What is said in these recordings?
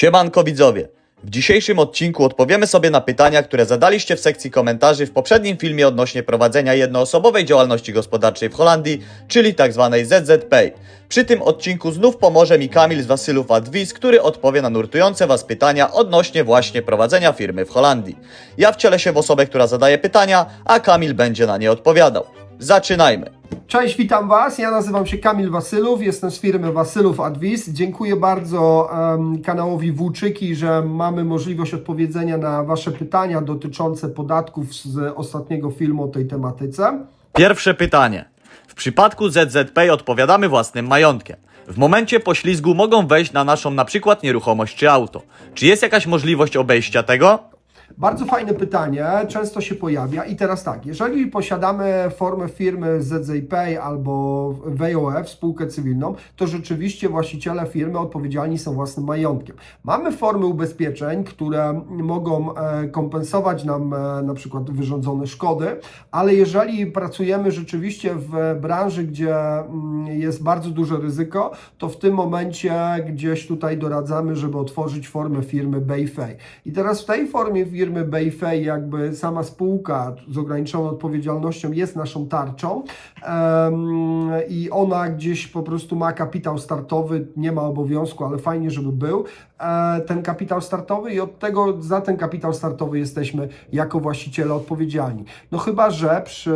Siemanko widzowie! W dzisiejszym odcinku odpowiemy sobie na pytania, które zadaliście w sekcji komentarzy w poprzednim filmie odnośnie prowadzenia jednoosobowej działalności gospodarczej w Holandii, czyli tzw. ZZP. Przy tym odcinku znów pomoże mi Kamil z Wasylów Advis, który odpowie na nurtujące Was pytania odnośnie właśnie prowadzenia firmy w Holandii. Ja wcielę się w osobę, która zadaje pytania, a Kamil będzie na nie odpowiadał. Zaczynajmy! Cześć, witam Was. Ja nazywam się Kamil Wasylów, jestem z firmy Wasylów Advis. Dziękuję bardzo em, kanałowi Włóczyki, że mamy możliwość odpowiedzenia na Wasze pytania dotyczące podatków z ostatniego filmu o tej tematyce. Pierwsze pytanie. W przypadku ZZP odpowiadamy własnym majątkiem. W momencie poślizgu mogą wejść na naszą na przykład nieruchomość czy auto. Czy jest jakaś możliwość obejścia tego? Bardzo fajne pytanie, często się pojawia. I teraz tak, jeżeli posiadamy formę firmy ZZP albo WOF, spółkę cywilną, to rzeczywiście właściciele firmy odpowiedzialni są własnym majątkiem. Mamy formy ubezpieczeń, które mogą e, kompensować nam e, na przykład wyrządzone szkody, ale jeżeli pracujemy rzeczywiście w branży, gdzie mm, jest bardzo duże ryzyko, to w tym momencie gdzieś tutaj doradzamy, żeby otworzyć formę firmy Bayfay. I teraz w tej formie firmy Bayfay jakby sama spółka z ograniczoną odpowiedzialnością jest naszą tarczą em, i ona gdzieś po prostu ma kapitał startowy, nie ma obowiązku, ale fajnie, żeby był e, ten kapitał startowy i od tego za ten kapitał startowy jesteśmy jako właściciele odpowiedzialni. No chyba, że przy,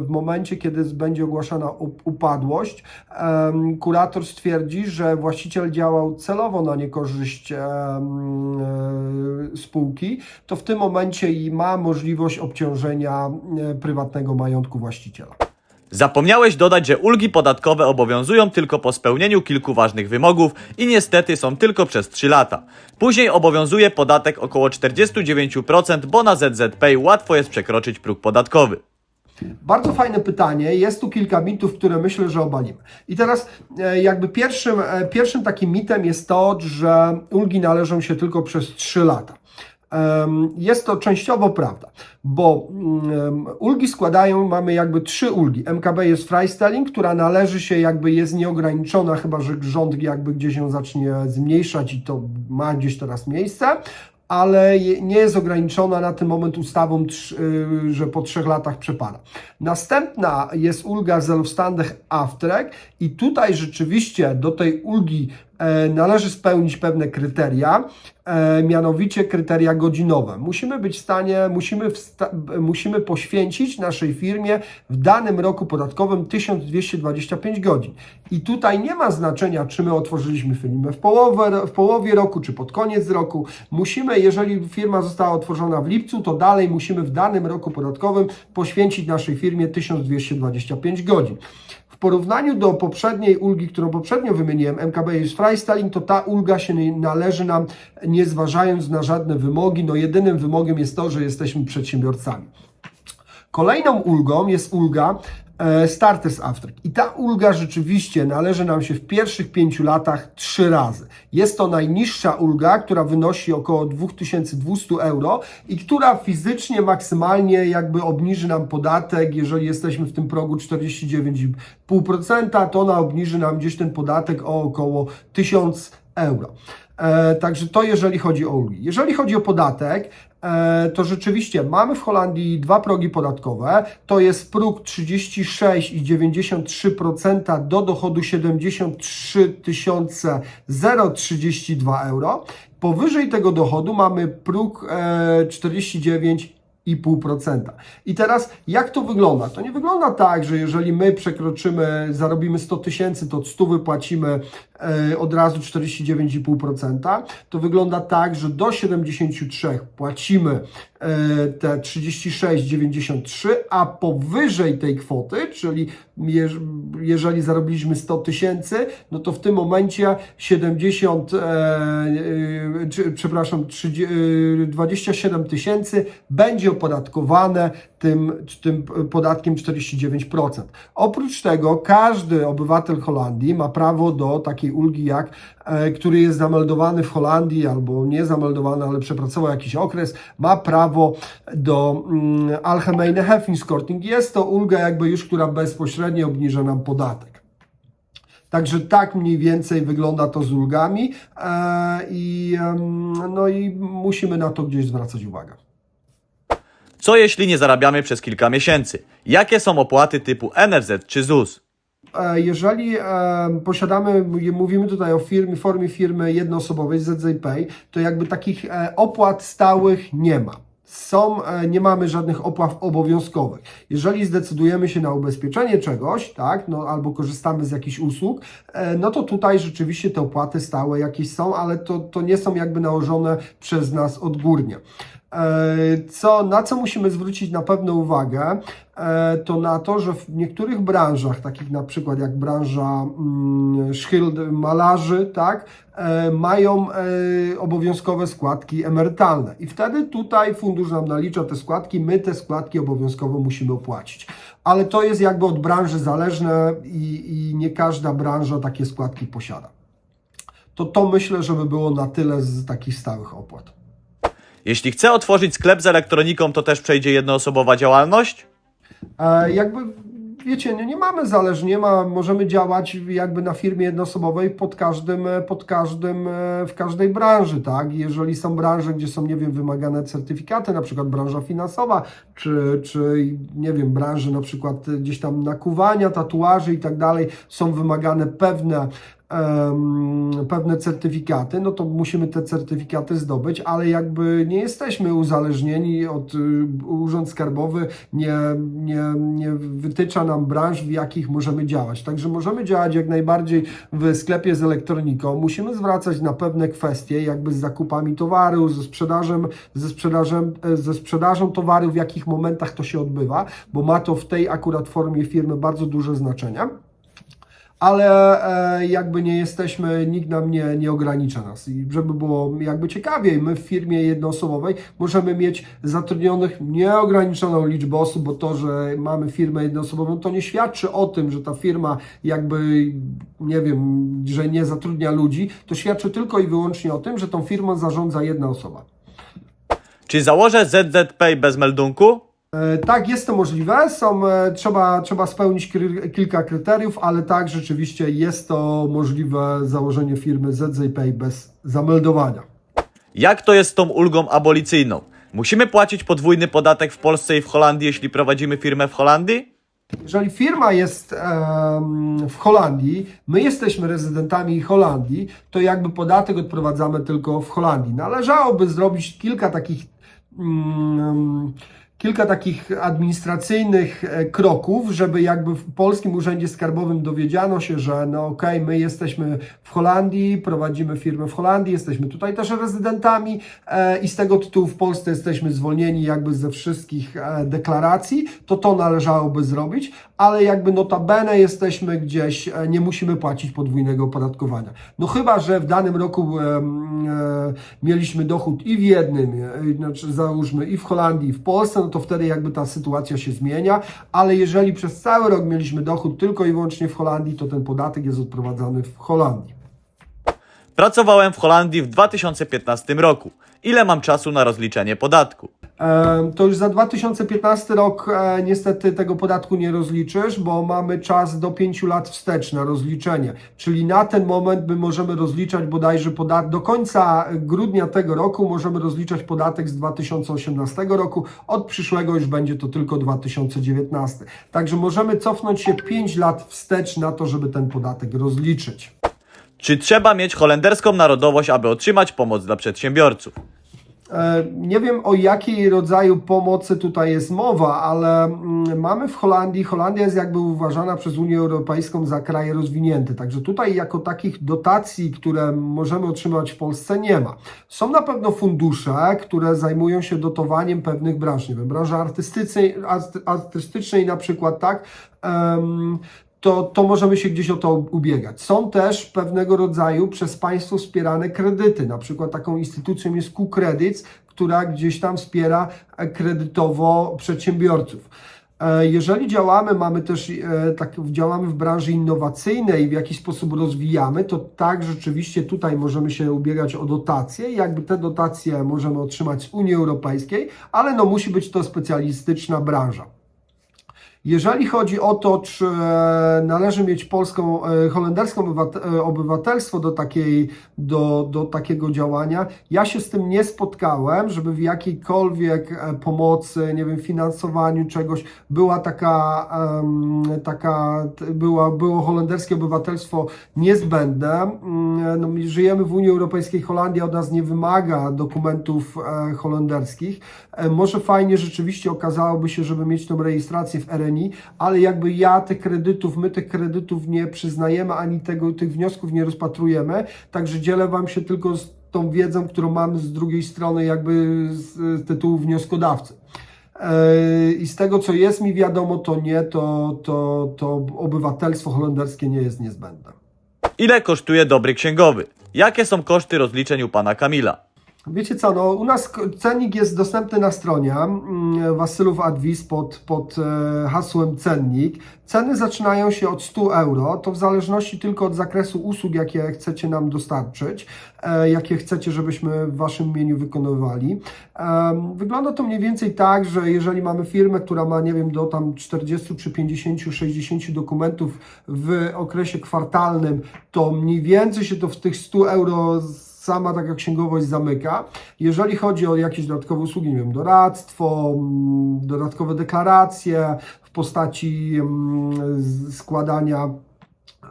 w momencie, kiedy będzie ogłaszana up- upadłość, em, kurator stwierdzi, że właściciel działał celowo na niekorzyść e, spółki, to w tym momencie i ma możliwość obciążenia e, prywatnego majątku właściciela. Zapomniałeś dodać, że ulgi podatkowe obowiązują tylko po spełnieniu kilku ważnych wymogów i niestety są tylko przez 3 lata. Później obowiązuje podatek około 49%, bo na ZZP łatwo jest przekroczyć próg podatkowy. Bardzo fajne pytanie. Jest tu kilka mitów, które myślę, że obalimy. I teraz e, jakby pierwszym, e, pierwszym takim mitem jest to, że ulgi należą się tylko przez 3 lata. Jest to częściowo prawda, bo mm, ulgi składają, mamy jakby trzy ulgi. MKB jest freestyling, która należy się jakby jest nieograniczona, chyba że rząd jakby gdzieś ją zacznie zmniejszać i to ma gdzieś teraz miejsce ale nie jest ograniczona na ten moment ustawą, y, że po trzech latach przepada. Następna jest ulga Zelfstandig Aftrek i tutaj rzeczywiście do tej ulgi należy spełnić pewne kryteria, e, mianowicie kryteria godzinowe. Musimy być w stanie, musimy, wsta- musimy poświęcić naszej firmie w danym roku podatkowym 1225 godzin. I tutaj nie ma znaczenia, czy my otworzyliśmy firmę w, w połowie roku, czy pod koniec roku. Musimy, jeżeli firma została otworzona w lipcu, to dalej musimy w danym roku podatkowym poświęcić naszej firmie 1225 godzin. Porównaniu do poprzedniej ulgi, którą poprzednio wymieniłem, MKB jest freestyling, to ta ulga się należy nam nie zważając na żadne wymogi. No jedynym wymogiem jest to, że jesteśmy przedsiębiorcami. Kolejną ulgą jest ulga Starters After. I ta ulga rzeczywiście należy nam się w pierwszych pięciu latach trzy razy. Jest to najniższa ulga, która wynosi około 2200 euro i która fizycznie maksymalnie jakby obniży nam podatek, jeżeli jesteśmy w tym progu 49,5%, to ona obniży nam gdzieś ten podatek o około 1000 euro. E, także to jeżeli chodzi o ulgi. Jeżeli chodzi o podatek, e, to rzeczywiście mamy w Holandii dwa progi podatkowe. To jest próg 36,93% do dochodu 73 032 euro. Powyżej tego dochodu mamy próg e, 49 2,5%. I teraz jak to wygląda? To nie wygląda tak, że jeżeli my przekroczymy, zarobimy 100 tysięcy, to od 100 wypłacimy e, od razu 49,5%. To wygląda tak, że do 73 płacimy e, te 36,93, a powyżej tej kwoty, czyli jeż, jeżeli zarobiliśmy 100 tysięcy, no to w tym momencie 70, e, przepraszam, 30, e, 27 tysięcy będzie opodatkowane tym, tym podatkiem 49%. Oprócz tego każdy obywatel Holandii ma prawo do takiej ulgi, jak e, który jest zameldowany w Holandii albo nie zameldowany, ale przepracował jakiś okres, ma prawo do mm, Algemeine Heffingskorting. Jest to ulga jakby już, która bezpośrednio obniża nam podatek. Także tak mniej więcej wygląda to z ulgami e, i no i musimy na to gdzieś zwracać uwagę. Co jeśli nie zarabiamy przez kilka miesięcy? Jakie są opłaty typu NFZ czy ZUS? E, Jeżeli e, posiadamy, mówimy tutaj o firmie, formie firmy jednoosobowej ZZ Pay, to jakby takich e, opłat stałych nie ma. Są, nie mamy żadnych opłat obowiązkowych. Jeżeli zdecydujemy się na ubezpieczenie czegoś, tak, no, albo korzystamy z jakichś usług, no to tutaj rzeczywiście te opłaty stałe jakieś są, ale to, to nie są jakby nałożone przez nas odgórnie. E, Co, na co musimy zwrócić na pewno uwagę, e, to na to, że w niektórych branżach, takich na przykład jak branża mm, szchild malarzy, tak, e, mają obowiązkowe składki emerytalne. I wtedy tutaj fundusz nam nalicza te składki, my te składki obowiązkowo musimy opłacić. Ale to jest jakby od branży zależne i, i nie każda branża takie składki posiada. To to myślę, żeby było na tyle z takich stałych opłat. Jeśli chcę otworzyć sklep z elektroniką, to też przejdzie jednoosobowa działalność? E, jakby wiecie, nie, nie mamy zależnie, nie ma, możemy działać jakby na firmie jednoosobowej pod każdym, e, pod każdym, e, w każdej branży, tak? Jeżeli są branże, gdzie są, nie wiem, wymagane certyfikaty, na przykład branża finansowa, czy, czy nie wiem, branże na przykład gdzieś tam nakuwania, tatuaży i tak dalej, są wymagane pewne pewne certyfikaty, no to musimy te certyfikaty zdobyć, ale jakby nie jesteśmy uzależnieni od y, Urząd Skarbowy, nie, nie, nie wytycza nam branż, w jakich możemy działać. Także możemy działać jak najbardziej w sklepie z elektroniką. Musimy zwracać na pewne kwestie, jakby z zakupami towaru, ze sprzedażą, ze sprzedażą, e, ze sprzedażą towaru, w jakich momentach to się odbywa, bo ma to w tej akurat formie firmy bardzo duże znaczenie ale e, jakby nie jesteśmy, nikt nam nie, nie ogranicza nas. I żeby było jakby ciekawiej, my w firmie jednoosobowej możemy mieć zatrudnionych nieograniczoną liczbę osób, bo to, że mamy firmę jednoosobową, to nie świadczy o tym, że ta firma jakby, nie wiem, że nie zatrudnia ludzi, to świadczy tylko i wyłącznie o tym, że tą firmą zarządza jedna osoba. Czy założę ZZ Pay bez meldunku? E, Tak, jest to możliwe. Są, e, trzeba, trzeba spełnić kry, kilka kryteriów, ale tak, rzeczywiście jest to możliwe założenie firmy ZZPay bez zameldowania. Jak to jest z tą ulgą abolicyjną? Musimy płacić podwójny podatek w Polsce i w Holandii, jeśli prowadzimy firmę w Holandii? Jeżeli firma jest em, w Holandii, my jesteśmy rezydentami Holandii, to jakby podatek odprowadzamy tylko w Holandii. Należałoby zrobić kilka takich. mm, Kilka takich administracyjnych e, kroków, żeby jakby w polskim urzędzie skarbowym dowiedziano się, że no okej, my jesteśmy w Holandii, prowadzimy firmę w Holandii, jesteśmy tutaj też rezydentami e, i z tego tytułu w Polsce jesteśmy zwolnieni jakby ze wszystkich e, deklaracji, to to należałoby zrobić, ale jakby notabene jesteśmy gdzieś, nie musimy płacić podwójnego opodatkowania. No chyba, że w danym roku mieliśmy dochód i w jednym, znaczy załóżmy i w Holandii, i w Polsce, no to wtedy jakby ta sytuacja się zmienia, ale jeżeli przez cały rok mieliśmy dochód tylko i wyłącznie w Holandii, to ten podatek jest odprowadzany w Holandii. Pracowałem w Holandii w 2015 roku. Ile mam czasu na rozliczenie podatku? To już za 2015 rok e, niestety tego podatku nie rozliczysz, bo mamy czas do 5 lat wstecz na rozliczenie. Czyli na ten moment my możemy rozliczać bodajże podatek, do końca grudnia tego roku możemy rozliczać podatek z 2018 roku, od przyszłego już będzie to tylko 2019. Także możemy cofnąć się 5 lat wstecz na to, żeby ten podatek rozliczyć. Czy trzeba mieć holenderską narodowość, aby otrzymać pomoc dla przedsiębiorców? E, Nie wiem o jakiej rodzaju pomocy tutaj jest mowa, ale mm, mamy w Holandii, Holandia jest jakby uważana przez Unię Europejską za kraj rozwinięty, także tutaj jako takich dotacji, które możemy otrzymać w Polsce nie ma. Są na pewno fundusze, które zajmują się dotowaniem pewnych branż, nie wiem, branży artystycznej, arty- artystycznej na przykład, tak, to, to możemy się gdzieś o to ubiegać. Są też pewnego rodzaju przez państwo wspierane kredyty. Na przykład taką instytucją jest Q-Credits, która gdzieś tam wspiera e, kredytowo przedsiębiorców. E, Jeżeli działamy, mamy też e, tak, działamy w branży innowacyjnej, w jakiś sposób rozwijamy, to tak rzeczywiście tutaj możemy się ubiegać o dotacje. Jakby te dotacje możemy otrzymać z Unii Europejskiej, ale no musi być to specjalistyczna branża. Jeżeli chodzi o to, czy e, należy mieć polską, e, holenderską e, obywatelstwo do, takiej, do, do takiego działania, ja się z tym nie spotkałem, żeby w jakiejkolwiek pomocy, nie wiem, finansowaniu czegoś była taka, taka była, było holenderskie obywatelstwo niezbędne. Mm, No, my żyjemy w Unii Europejskiej, Holandia od nas nie wymaga dokumentów holenderskich. Może fajnie rzeczywiście okazałoby się, żeby mieć tą rejestrację w Ale jakby ja tych kredytów, my tych kredytów nie przyznajemy, ani tego, tych wniosków nie rozpatrujemy, także dzielę Wam się tylko z tą wiedzą, którą mam z drugiej strony jakby z, z tytułu wnioskodawcy. E, I z tego, co jest mi wiadomo, to nie, to, to, to obywatelstwo holenderskie nie jest niezbędne. Ile kosztuje dobry księgowy? Jakie są koszty rozliczeń u pana Kamila? Wiecie co, no u nas cennik jest dostępny na stronie mm, Wasylów Advis pod, pod e, hasłem cennik. Ceny zaczynają się od 100 euro, to w zależności tylko od zakresu usług, jakie chcecie nam dostarczyć, e, jakie chcecie, żebyśmy w Waszym imieniu wykonywali. Wygląda to mniej więcej tak, że jeżeli mamy firmę, która ma, nie wiem, do tam 40 czy 50, 60 dokumentów w okresie kwartalnym, to mniej więcej się to w tych 100 euro sama taka księgowość zamyka. Jeżeli chodzi o jakieś dodatkowe usługi, nie wiem, doradztwo, mm, dodatkowe deklaracje w postaci mm, składania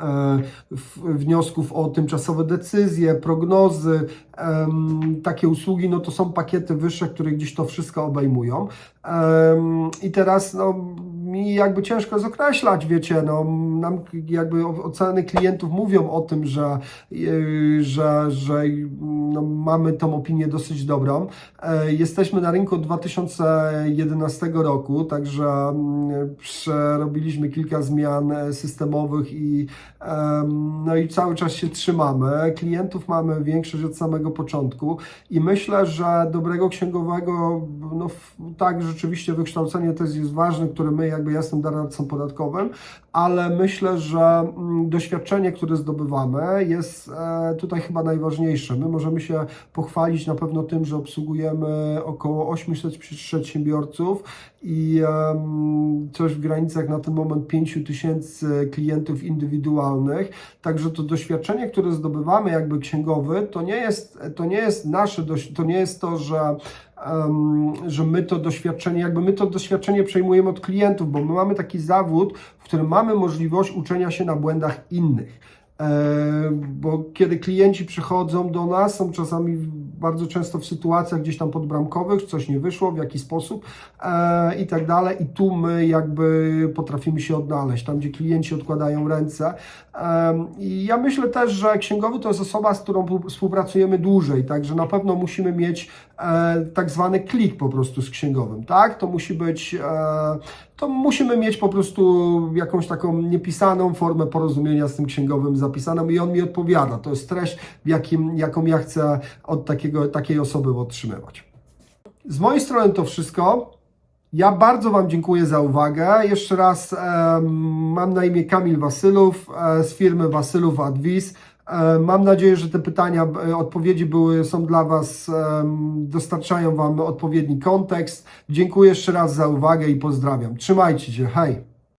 e, wniosków o tymczasowe decyzje, prognozy, takie usługi, no to są pakiety wyższe, które gdzieś to wszystko obejmują. I teraz no, mi jakby ciężko jest określać, wiecie, no, nam jakby oceny klientów mówią o tym, że, yy, że, że no, mamy tą opinię dosyć dobrą. E, Jesteśmy na rynku od 2011 roku, także mm, przerobiliśmy kilka zmian e, systemowych i, no i cały czas się trzymamy. Klientów mamy większość od samego początku i myślę, że dobrego księgowego, no tak, rzeczywiście wykształcenie to jest, ważne, które my, jakby ja jestem doradcą podatkowym, ale myślę, że mm, doświadczenie, które zdobywamy jest e, tutaj chyba najważniejsze. My możemy się pochwalić na pewno tym, że obsługujemy około 800 przedsiębiorców i coś w granicach na ten moment 5 tysięcy klientów indywidualnych. Także to doświadczenie, które zdobywamy jakby księgowy, to nie jest, to nie jest nasze, to nie jest to, że że my to doświadczenie, jakby my to doświadczenie przejmujemy od klientów, bo my mamy taki zawód, w którym mamy możliwość uczenia się na błędach innych. E, Bo kiedy klienci przychodzą do nas, są czasami bardzo często w sytuacjach gdzieś tam podbramkowych, coś nie wyszło, w jaki sposób e, i tak dalej. I tu my jakby potrafimy się odnaleźć, tam gdzie klienci odkładają ręce. Em, I ja myślę też, że księgowy to jest osoba, z którą współpracujemy dłużej, także na pewno musimy mieć e, tak zwany klik po prostu z księgowym, tak? To musi być, e, to musimy mieć po prostu jakąś taką niepisaną formę porozumienia z tym księgowym zapisaną i on mi odpowiada. To jest treść, jakim, jaką ja chcę od takiego, takiej osoby otrzymywać. Z mojej strony to wszystko. Ja bardzo Wam dziękuję za uwagę. Jeszcze raz mam na imię Kamil Wasylów e, z firmy Wasylów Advis. E, Mam nadzieję, że te pytania, e, odpowiedzi były, są dla Was, dostarczają Wam odpowiedni kontekst. Dziękuję jeszcze raz za uwagę i pozdrawiam. Trzymajcie się, hej!